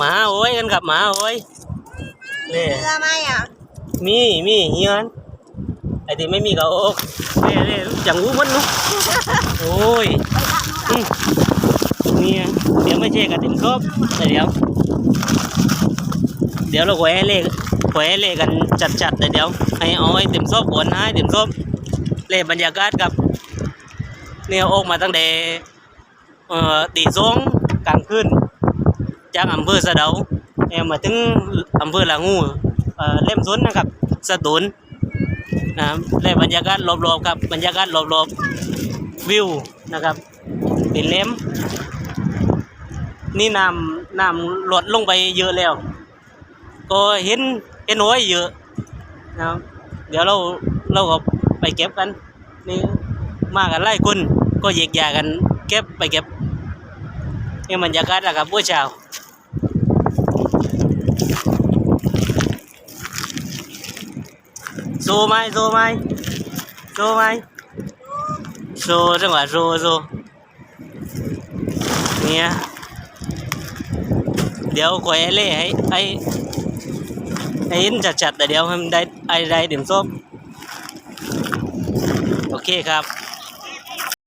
หมาโอ้ยกันกับหมาโอ้ยนี่เรือไหมอะมีมีเฮียนไอ้ที่ไม่มีก็โอกเร่เร่จังหูมันนุกโอ้ยอืมเนี่ยเดี๋ยวไม่ใช่กันถึงครบแต่เดี๋ยว เดี๋ยวเราแหวเล่แหวเล่กันจัดๆแต่เดี๋ยวให้เอาไอ้เต็มซบก่อนนะให้เต็มซบเล่บรรยากาศกับเนี่ยออกมาตั้งแต่เอ่อตีสองกลางคืน จากอำเภอสะเดาแอมมาถึงอำเภอละงูเอ่อเล่มสนนะครับสตูลนะครับและบรรยากาศรอบๆครับบรรยากาศรอบๆวิวนะครับติดเล่มนี่น้ำน้ำลดลงไปเยอะแล้ว ก็เห็นเห็นน้อยเยอะนะครับเดี๋ยวเราเราก็ไปเก็บกันนี่มากันหลายคนก็แยกย้ายกัน เก็บไปเก็บนี่บรรยากาศนะครับผู้เช้าโซไหมโซไหมโซไหมโซจังหวะโซโซเนี่ยเดี๋ยวคอยไอ้เล่ให้ไอ้ไอ้เห็นจัดๆแต่เดี๋ยวให้มันได้ไอ้ได้เดี๋ยวส้มโอเคครับ